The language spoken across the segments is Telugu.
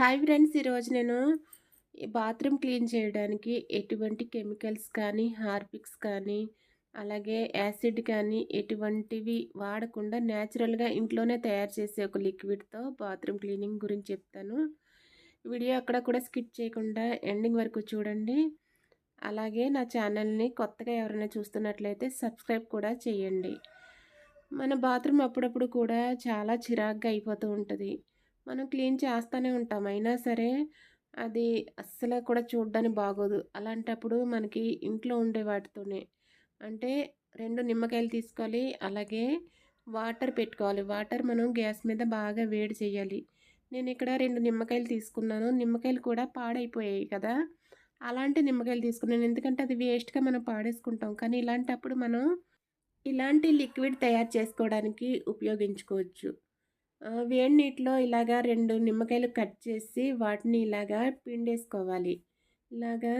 హాయ్ ఫ్రెండ్స్ ఈరోజు నేను బాత్రూమ్ క్లీన్ చేయడానికి ఎటువంటి కెమికల్స్ కానీ హార్పిక్స్ కానీ అలాగే యాసిడ్ కానీ ఎటువంటివి వాడకుండా న్యాచురల్గా ఇంట్లోనే తయారు చేసే ఒక లిక్విడ్తో బాత్రూమ్ క్లీనింగ్ గురించి చెప్తాను. వీడియో అక్కడ కూడా స్కిప్ చేయకుండా ఎండింగ్ వరకు చూడండి. అలాగే నా ఛానల్ని కొత్తగా ఎవరైనా చూస్తున్నట్లయితే సబ్స్క్రైబ్ కూడా చేయండి. మన బాత్రూమ్ అప్పుడప్పుడు కూడా చాలా చిరాగ్గా అయిపోతూ ఉంటుంది. మనం క్లీన్ చేస్తూనే ఉంటాం. అయినా సరే అది అస్సలు కూడా చూడడానికి బాగోదు. అలాంటప్పుడు మనకి ఇంట్లో ఉండే వాటితోనే అంటే రెండు నిమ్మకాయలు తీసుకోవాలి. అలాగే వాటర్ పెట్టుకోవాలి. వాటర్ మనం గ్యాస్ మీద బాగా వేడి చేయాలి. నేను ఇక్కడ రెండు నిమ్మకాయలు తీసుకున్నాను. నిమ్మకాయలు కూడా పాడైపోయాయి కదా. అలాంటి నిమ్మకాయలు తీసుకున్నాను. ఎందుకంటే అది వేస్ట్గా మనం పాడేసుకుంటాం. కానీ ఇలాంటప్పుడు మనం ఇలాంటి లిక్విడ్ తయారు చేసుకోవడానికి ఉపయోగించుకోవచ్చు. వేడి నీటిలో ఇలాగా రెండు నిమ్మకాయలు కట్ చేసి వాటిని ఇలాగా పిండేసుకోవాలి. ఇలాగా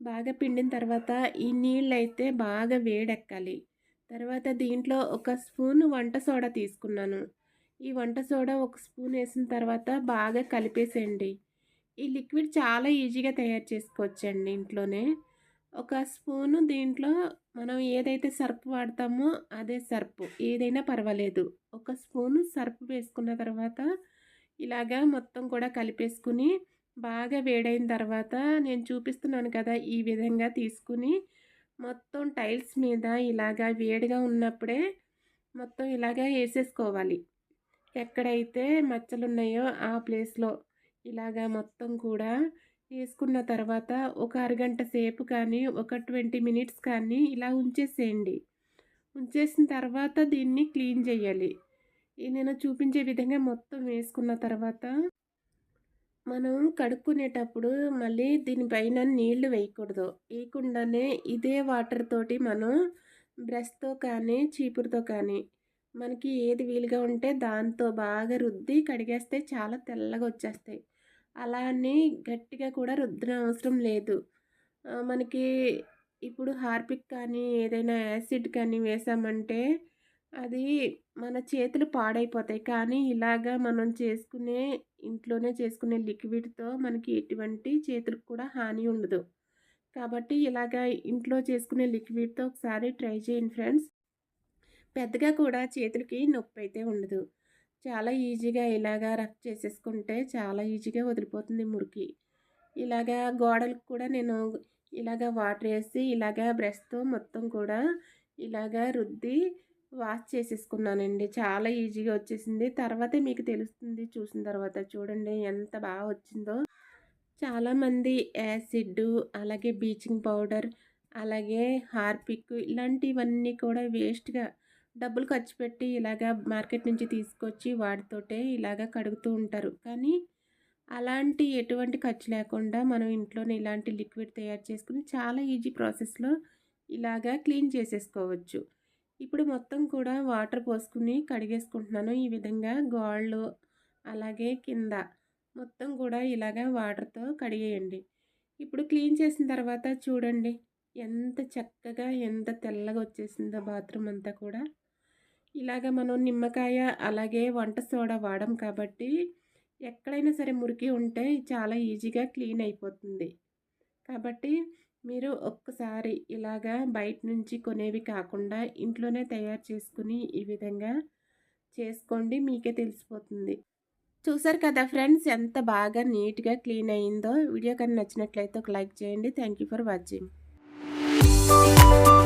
బాగా పిండిన తర్వాత ఈ నీళ్ళు అయితే బాగా వేడెక్కాలి. తర్వాత దీంట్లో ఒక స్పూన్ వంట సోడా తీసుకున్నాను. ఈ వంట సోడా ఒక స్పూన్ వేసిన తర్వాత బాగా కలిపేసేయండి. ఈ లిక్విడ్ చాలా ఈజీగా తయారు చేసుకోవచ్చండి ఇంట్లోనే. ఒక స్పూను దీంట్లో మనం ఏదైతే సర్ప్ వాడతామో అదే సర్పు ఏదైనా పర్వాలేదు. ఒక స్పూను సర్ప్ వేసుకున్న తర్వాత ఇలాగా మొత్తం కూడా కలిపేసుకుని బాగా వేడైన తర్వాత నేను చూపిస్తున్నాను కదా ఈ విధంగా తీసుకుని మొత్తం టైల్స్ మీద ఇలాగా వేడిగా ఉన్నప్పుడే మొత్తం ఇలాగా వేసేసుకోవాలి. ఎక్కడైతే మచ్చలు ఉన్నాయో ఆ ప్లేస్లో ఇలాగా మొత్తం కూడా వేసుకున్న తర్వాత ఒక అరగంట సేపు కానీ ఒక ట్వంటీ మినిట్స్ కానీ ఇలా ఉంచేసేయండి. ఉంచేసిన తర్వాత దీన్ని క్లీన్ చేయాలి. నేను చూపించే విధంగా మొత్తం వేసుకున్న తర్వాత మనం కడుక్కునేటప్పుడు మళ్ళీ దీనిపైన నీళ్ళు వేయకూడదు. వేయకుండానే ఇదే వాటర్ తోటి మనం బ్రష్తో కానీ చీపురుతో కానీ మనకి ఏది వీలుగా ఉంటే దాంతో బాగా రుద్ది కడిగేస్తే చాలా తెల్లగా వచ్చేస్తాయి. అలా అని గట్టిగా కూడా రుద్దన అవసరం లేదు మనకి ఇప్పుడు హార్పిక్ కానీ ఏదైనా యాసిడ్ కానీ వేసామంటే అది మన చేతులు పాడైపోతాయి. కానీ ఇలాగా మనం చేసుకునే ఇంట్లోనే చేసుకునే లిక్విడ్తో మనకి ఎటువంటి చేతులకు కూడా హాని ఉండదు. కాబట్టి ఇలాగా ఇంట్లో చేసుకునే లిక్విడ్తో ఒకసారి ట్రై చేయండి ఫ్రెండ్స్. పెద్దగా కూడా చేతులకి నొప్పి అయితే ఉండదు. చాలా ఈజీగా ఇలాగా రఫ్ చేసేసుకుంటే చాలా ఈజీగా వదిలిపోతుంది మురికి. ఇలాగా గోడలకు కూడా నేను ఇలాగా వాటర్ వేసి ఇలాగా బ్రష్తో మొత్తం కూడా ఇలాగా రుద్ది వాష్ చేసేసుకున్నానండి. చాలా ఈజీగా వచ్చేసింది. తర్వాతే మీకు తెలుస్తుంది చూసిన తర్వాత. చూడండి ఎంత బాగా వచ్చిందో. చాలామంది యాసిడ్ అలాగే బ్లీచింగ్ పౌడర్ అలాగే హార్పిక్ ఇలాంటివన్నీ కూడా వేస్ట్గా డబ్బులు ఖర్చు పెట్టి ఇలాగా మార్కెట్ నుంచి తీసుకొచ్చి వాటితోటే ఇలాగా కడుగుతూ ఉంటారు. కానీ అలాంటి ఎటువంటి ఖర్చు లేకుండా మనం ఇంట్లోనే ఇలాంటి లిక్విడ్ తయారు చేసుకుని చాలా ఈజీ ప్రాసెస్లో ఇలాగా క్లీన్ చేసేసుకోవచ్చు. ఇప్పుడు మొత్తం కూడా వాటర్ పోసుకుని కడిగేసుకుంటున్నాను. ఈ విధంగా గోళ్ళు అలాగే కింద మొత్తం కూడా ఇలాగా వాటర్తో కడిగేయండి. ఇప్పుడు క్లీన్ చేసిన తర్వాత చూడండి. ఎంత చక్కగా ఎంత తెల్లగా వచ్చేసిందో బాత్రూమ్ అంతా కూడా. ఇలాగ మనం నిమ్మకాయ అలాగే వంట సోడా వాడం కాబట్టి ఎక్కడైనా సరే మురికి ఉంటే చాలా ఈజీగా క్లీన్ అయిపోతుంది. కాబట్టి మీరు ఒక్కసారి ఇలాగా బయట నుంచి కొనేవి కాకుండా ఇంట్లోనే తయారు చేసుకుని ఈ విధంగా చేసుకోండి మీకే తెలిసిపోతుంది. చూసారు కదా ఫ్రెండ్స్ ఎంత బాగా నీట్గా క్లీన్ అయిందో. వీడియో కానీ నచ్చినట్లయితే ఒక లైక్ చేయండి. Thank for watching. Thank you.